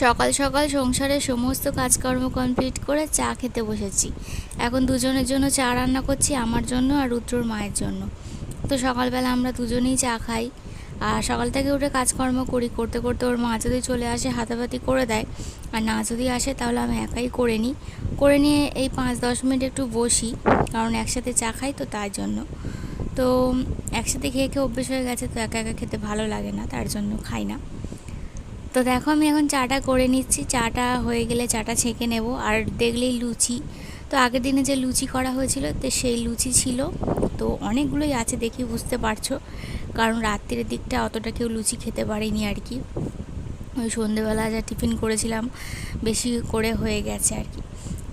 সকাল সকাল সংসারের সমস্ত কাজকর্ম কমপ্লিট করে চা খেতে বসেছি। এখন দুজনের জন্য চা রান্না করছি আমার জন্য আর রুদ্রর মায়ের জন্য। তো সকালবেলা আমরা দুজনেই চা খাই। আর সকাল থেকে উঠে কাজকর্ম করি। করতে করতে ওর মা যদি চলে আসে, হাতাপাতি করে দেয়। আর না যদি আসে, তাহলে আমি একাই করে নিই। করে নিয়ে এই পাঁচ দশ মিনিট একটু বসি, কারণ একসাথে চা খাই তো তার জন্য। তো একসাথে খেয়ে খেয়ে অভ্যেস হয়ে গেছে, তো একা একা খেতে ভালো লাগে না, তার জন্য খাই না। তো দেখো আমি এখন চাটা করে নিচ্ছি। চাটা হয়ে গেলে চাটা ছেঁকে নেব। আর দেখলেই লুচি। তো আগের দিনে যে লুচি করা হয়েছিল, তো সেই লুচি ছিল। তো অনেকগুলোই আছে দেখি বুঝতে পারছ। কারণ রাত্রির দিকটা অতটা কেউ লুচি খেতে পারেনি আর কি। ওই সন্ধেবেলা যা টিফিন করেছিলাম, বেশি করে হয়ে গেছে আর কি।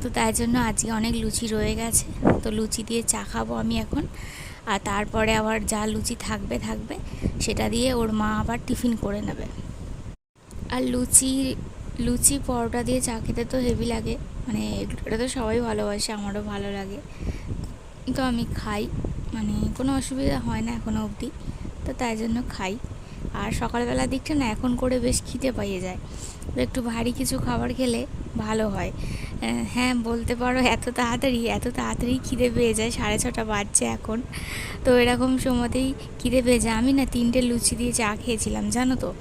তো তাই জন্য আজকে অনেক লুচি রয়ে গেছে। তো লুচি দিয়ে চা খাব আমি এখন। আর তারপরে আবার যা লুচি থাকবে থাকবে, সেটা দিয়ে ওর মা আবার টিফিন করে নেবে। আর লুচি লুচি পরোটা দিয়ে চা খেতে তো হেভি লাগে। মানে এটা তো সবাই ভালোবাসে, আমারও ভালো লাগে। তো আমি খাই মানে কোনো অসুবিধা হয় না এখনও অবধি। তো তাই জন্য খাই। আর সকালবেলা দিকটা না, এখন করে বেশ খিদে পাইয়ে যায়। তো একটু ভারী কিছু খাবার খেলে ভালো হয়। হ্যাঁ বলতে পারো, এত তাড়াতাড়ি এত তাড়াতাড়ি খিদে পেয়ে যায়, সাড়ে ছটা বাজছে এখন। তো এরকম সময়তেই খিদে পেয়ে যায়। আমি না তিনটে লুচি দিয়ে চা খেয়েছিলাম, জানো তো?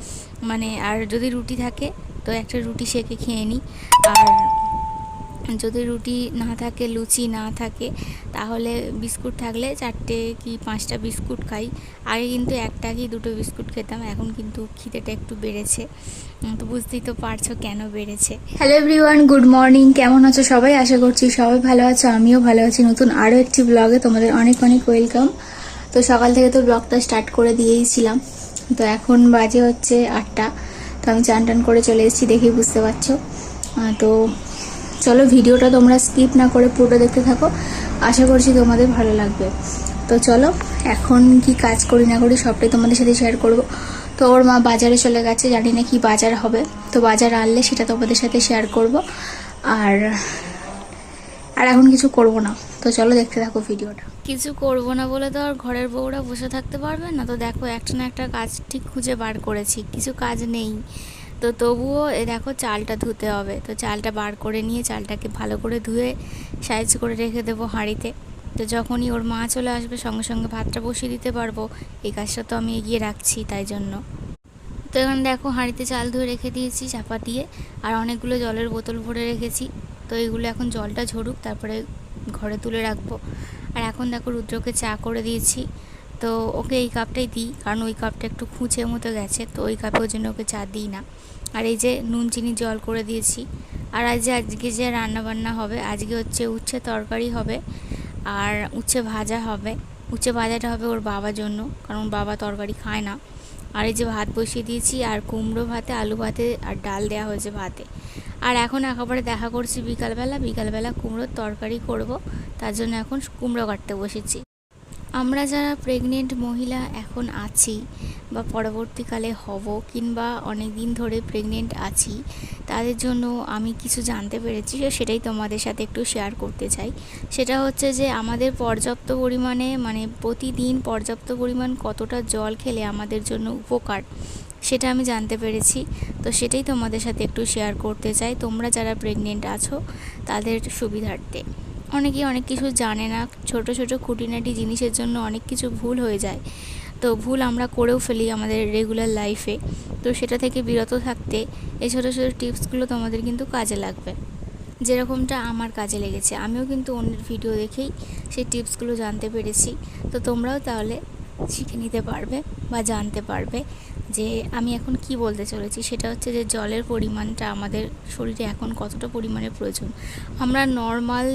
মানে আর যদি রুটি থাকে, তো একটা রুটি সেকে খেয়ে নিই। আর যদি রুটি না থাকে, লুচি না থাকে, তাহলে বিস্কুট থাকলে চারটে কি পাঁচটা বিস্কুট খাই। আগে কিন্তু একটা কি দুটো বিস্কুট খেতাম, এখন কিন্তু খিদেটা একটু বেড়েছে। তো বুঝতেই তো পারছ কেন বেড়েছে। হ্যালো এভরিওয়ান গুড মর্নিং কেমন আছো সবাই? আশা করছি সবাই ভালো আছো, আমিও ভালো আছি। নতুন আরও একটি ব্লগে তোমাদের অনেক অনেক ওয়েলকাম তো সকাল থেকে তো ব্লগটা স্টার্ট করে দিয়েইছিলাম। তো এখন বাজে হচ্ছে আটটা। তো আমি চান টান করে চলে এসেছি দেখেই বুঝতে পারছ। তো চলো ভিডিওটা তোমরা স্কিপ না করে পুরোটা দেখতে থাকো। আশা করছি তোমাদের ভালো লাগবে। তো চলো, এখন কি কাজ করি না করি সবটাই তোমাদের সাথে শেয়ার করব। তো ওর মা বাজারে চলে গেছে, জানি না কি বাজার হবে। তো বাজার আনলে সেটা তোমাদের সাথে শেয়ার করব। আর আর এখন কিছু করব না। তো চলো দেখতে থাকো ভিডিওটা। কিছু করব না বলে তো আর ঘরের বউরা বসে থাকতে পারবে না। তো দেখো, একটা না একটা কাজ ঠিক খুঁজে বার করেছি। কিছু কাজ নেই। তো তবুও এ দেখো চালটা ধুতে হবে। তো চালটা বার করে নিয়ে চালটাকে ভালো করে ধুয়ে সাইজ করে রেখে দেবো হাঁড়িতে। তো যখনই ওর মা চলে আসবে সঙ্গে সঙ্গে ভাতটা বসিয়ে দিতে পারব। এই কাজটা তো আমি এগিয়ে রাখছি তাই জন্য। তো এখন দেখো হাঁড়িতে চাল ধুয়ে রেখে দিয়েছি চাপা দিয়ে। আর অনেকগুলো জলের বোতল ভরে রেখেছি। তো এইগুলো এখন জলটা ঝরুক, তারপরে ঘরে তুলে রাখব। আর এখন দেখো রুদ্রকে চা করে দিয়েছি। তো ওকে এই কাপটাই দিই, কারণ ওই কাপটা একটু খুঁচে মতো গেছে, তো ওই কাপে ওই জন্য ওকে চা দিই না। আর এই যে নুন, চিনি, জল করে দিয়েছি। আর আজ আজকে যে রান্না বান্না হবে, আজকে হচ্ছে উচ্ছে তরকারি হবে আর উচ্ছে ভাজা হবে। উচ্ছে ভাজাটা হবে ওর বাবার জন্য, কারণ বাবা তরকারি খায় না। আর এই যে ভাত বসিয়ে দিয়েছি, আর কুমড়ো ভাতে, আলু ভাতে আর ডাল দেওয়া হয়েছে ভাতে। আর এখন একেবারে দেখা করছি বিকালবেলা। বিকালবেলা কুমড়োর তরকারি করব, তার জন্য এখন কুমড়ো কাটতে বসেছি। আমরা যারা প্রেগনেন্ট মহিলা এখন আছি বা পরবর্তীকালে হব কিংবা অনেক দিন ধরে প্রেগনেন্ট আছি, তাদের জন্য আমি কিছু জানতে পেরেছি সেটাই তোমাদের সাথে একটু শেয়ার করতে চাই। সেটা হচ্ছে যে আমাদের পর্যাপ্ত পরিমাণে মানে প্রতিদিন পর্যাপ্ত পরিমাণ কতটা জল খেলে আমাদের জন্য উপকার, সেটা আমি জানতে পেরেছি। তো সেটাই তোমাদের সাথে একটু শেয়ার করতে চাই। তোমরা যারা প্রেগনেন্ট আছো, তাদের সুবিধার্থে। অনেকেই অনেক কিছু জানে না। ছোট ছোট খুঁটিনাটি জিনিসের জন্য অনেক কিছু ভুল হয়ে যায়। তো ভুল আমরা করেও ফেলি আমাদের রেগুলার লাইফে তো সেটা থেকে বিরত থাকতে এই ছোটো ছোটো টিপসগুলো তোমাদের কিন্তু কাজে লাগবে। যেরকমটা আমার কাজে লেগেছে। আমিও কিন্তু অন্যের ভিডিও দেখেই সেই টিপসগুলো জানতে পেরেছি। তো তোমরাও তাহলে শিখে নিতে পারবে বা জানতে পারবে। যে আমি এখন কি বলতে চলেছি সেটা হচ্ছে যে জলের পরিমাণটা আমাদের শরীরে এখন কতটা পরিমাণে প্রয়োজন। আমরা নর্মাল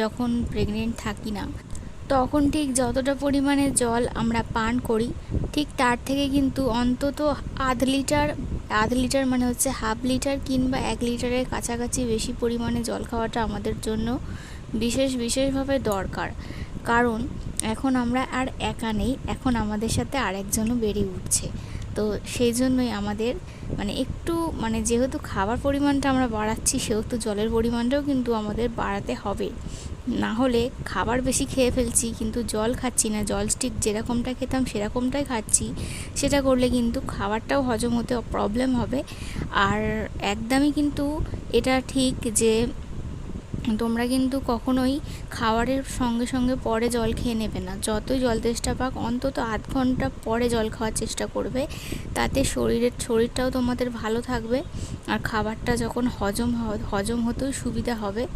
যখন প্রেগনেন্ট থাকি না, তখন ঠিক যতটা পরিমাণে জল আমরা পান করি, ঠিক তার থেকে কিন্তু অন্তত আধ লিটার আধ লিটার মানে হচ্ছে হাফ লিটার কিংবা এক লিটারের কাছাকাছি বেশি পরিমাণে জল খাওয়াটা আমাদের জন্য বিশেষ বিশেষভাবে দরকার। কারণ এখন আমরা আর একা নেই, এখন আমাদের সাথে আরেকজনও বেড়ে উঠছে। তো সেই জন্যই আমাদের মানে একটু মানে যেহেতু খাবার পরিমাণটা আমরা বাড়াচ্ছি, সেহেতু জলের পরিমাণটাও কিন্তু আমাদের বাড়াতে হবে। না হলে খাবার বেশি খেয়ে ফেলছি, কিন্তু জল খাচ্ছি না, জল স্টিক যেরকমটা খেতাম সেরকমটাই খাচ্ছি। সেটা করলে কিন্তু খাবারটাও হজম হতে প্রবলেম হবে। আর একদমই কিন্তু এটা ঠিক যে তোমরা কিন্তু কখনোই খাবারের সঙ্গে সঙ্গে পরে জল খেয়ে নেবে না। যতই জল তেষ্টা পাক, অন্তত আধ ঘণ্টা পরে জল খাওয়ার চেষ্টা করবে। তাতে শরীরের, শরীরটাও তোমাদের ভালো থাকবে। আর খাবারটা যখন হজম হজম হতেও সুবিধা হবে,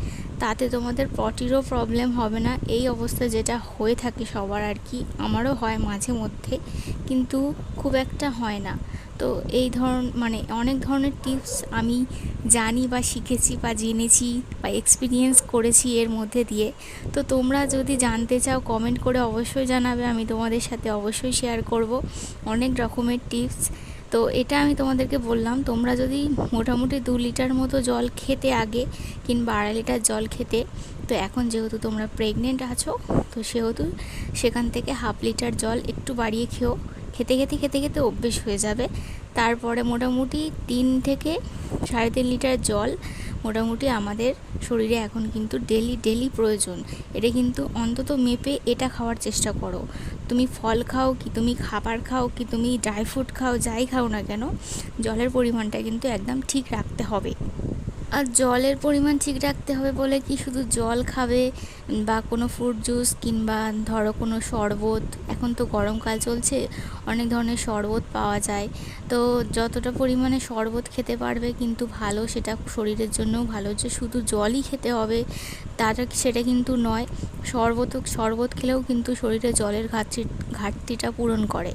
তাতে তোমাদের পটিরও প্রবলেম হবে না। এই অবস্থা যেটা হয়ে থাকে সবার আর কি। আমারও হয় মাঝে মধ্যে, কিন্তু খুব একটা হয় না। তো এই ধরন মানে অনেক ধরনের টিপস আমি জানি বা শিখেছি বা জেনেছি বা এক্সপিরিয়েন্স করেছি এর মধ্যে দিয়ে। তো তোমরা যদি জানতে চাও কমেন্ট করে অবশ্যই জানাবে, আমি তোমাদের সাথে অবশ্যই শেয়ার করব। অনেক রকমের টিপস তো এটা আমি তোমাদেরকে বললাম, তোমরা যদি মোটামুটি দু লিটার মতো জল খেতে আগে কিংবা আড়াই লিটার জল খেতে, তো এখন যেহেতু তোমরা প্রেগনেন্ট আছো, তো সেহেতু সেখান থেকে হাফ লিটার জল একটু বাড়িয়ে খেও। খেতে খেতে খেতে খেতে অভ্যেস হয়ে যাবে। তারপরে মোটামুটি তিন থেকে সাড়ে তিন লিটার জল মোটামুটি আমাদের শরীরে এখন কিন্তু ডেলি ডেলি প্রয়োজন। এটা কিন্তু অন্তত মেপে এটা খাওয়ার চেষ্টা করো। তুমি ফল খাও কি তুমি খাবার খাও কি তুমি ড্রাই ফ্রুট খাও, যাই খাও না কেন, জলের পরিমাণটা কিন্তু একদম ঠিক রাখতে হবে। আর জলের পরিমাণ ঠিক রাখতে হবে বলে কি শুধু জল খাবে বা কোনো ফ্রুট জুস কিংবা ধরো কোনো শরবত, এখন তো গরমকাল চলছে অনেক ধরনের শরবত পাওয়া যায়। তো যতটা পরিমাণে শরবত খেতে পারবে কিন্তু ভালো সেটা শরীরের জন্যও ভালো। যে শুধু জলই খেতে হবে তাটা সেটা কিন্তু নয়, শরবত শরবত খেলেও কিন্তু শরীরে জলের ঘাটতি, ঘাটতিটা পূরণ করে।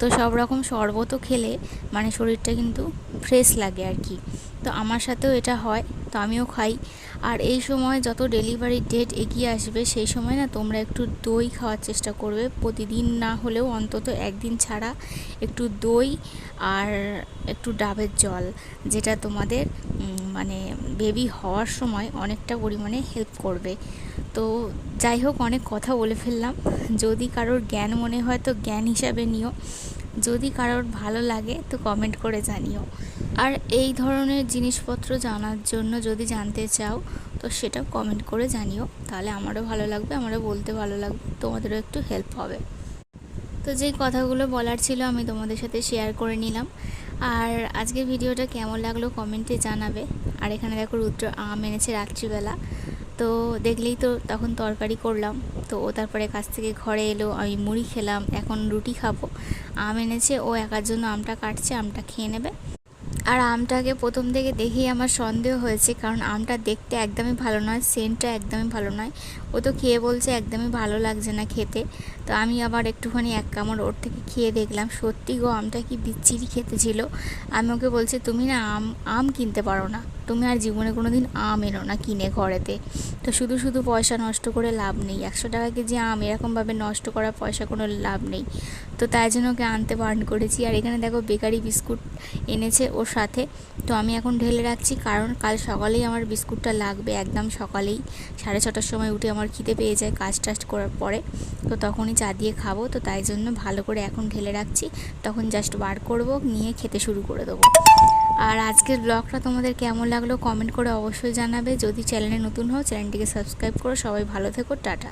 তো সব রকম শরবতও খেলে মানে শরীরটা কিন্তু ফ্রেশ লাগে আর কি। তো আমার সাথেও এটা হয়, তো আমিও খাই। আর এই সময় যত ডেলিভারি ডেট এগিয়ে আসবে সেই সময় না তোমরা একটু দই খাওয়ার চেষ্টা করবে। প্রতিদিন না হলেও অন্তত একদিন ছাড়া একটু দই আর একটু ডাবের জল, যেটা তোমাদের মানে বেবি হওয়ার সময় অনেকটা পরিমাণে হেল্প করবে। তো যাই হোক, অনেক কথা বলে ফেললাম। যদি কারোর জ্ঞান মনে হয় তো জ্ঞান হিসাবে নিও। যদি কারোর ভালো লাগে তো কমেন্ট করে জানিও। আর এই ধরনের জিনিসপত্র জানার জন্য যদি জানতে চাও তো সেটা কমেন্ট করে জানিও। তাহলে আমারও ভালো লাগবে, আমারও বলতে ভালো লাগবে, তোমাদেরও একটু হেল্প হবে। তো যেই কথাগুলো বলার ছিল আমি তোমাদের সাথে শেয়ার করে নিলাম। আর আজকের ভিডিওটা কেমন লাগল কমেন্টে জানাবে। আর এখানে দেখো রুদ্র আম এনেছে রাত্রিবেলা। তো দেখলেই তো তখন তরকারি করলাম। তো ও তারপরে কাছ থেকে ঘরে এলো আমি মুড়ি খেলাম, এখন রুটি খাব। আম এনেছে, ও একার জন্য আমটা কাটছে, আমটা খেয়ে নেবে। আর আমটাকে প্রথম থেকে দেখেই আমার সন্দেহ হয়েছে, কারণ আমটা দেখতে একদমই ভালো নয় সেন্টটা একদমই ভালো নয়। ও তো খেয়ে বলছে একদমই ভালো লাগছে না খেতে। তো আমি আবার একটুখানি এক কামড় ওর থেকে খেয়ে দেখলাম, সত্যি গো, আমটা কি বিচ্ছিরি খেতে ছিল। আমি ওকে বলছি, তুমি না আম আম কিনতে পারো না। তুমি আর জীবনে কোনো দিন আম এনো না কিনে ঘরেতে। তো শুধু শুধু পয়সা নষ্ট করে লাভ নেই। একশো টাকা কেজি আম এরকমভাবে নষ্ট করা পয়সা কোনো লাভ নেই। তো তাই জন্য ওকে আনতে বারণ করেছি। আর এখানে দেখো, বেকারি বিস্কুট এনেছে, ওর সাথে। তো আমি এখন ঢেলে রাখছি কারণ কাল সকালেই আমার বিস্কুটটা লাগবে, একদম সকালেই। সাড়ে ছটার সময় উঠে আমার খিদে পেয়ে যায় কাজ টাজ করার পরে। তো তখনই চা দিয়ে খাব, তো তাই জন্য ভালো করে এখন ঢেলে রাখছি। তখন জাস্ট বার করব, নিয়ে খেতে শুরু করে দেবো। আর আজকের ব্লগটা তোমাদের কেমন লাগল কমেন্ট করে অবশ্যই জানাবে। যদি চ্যানেলে নতুন হও, চ্যানেলটিকে সাবস্ক্রাইব করো। সবাই ভালো থেকো, টাটা।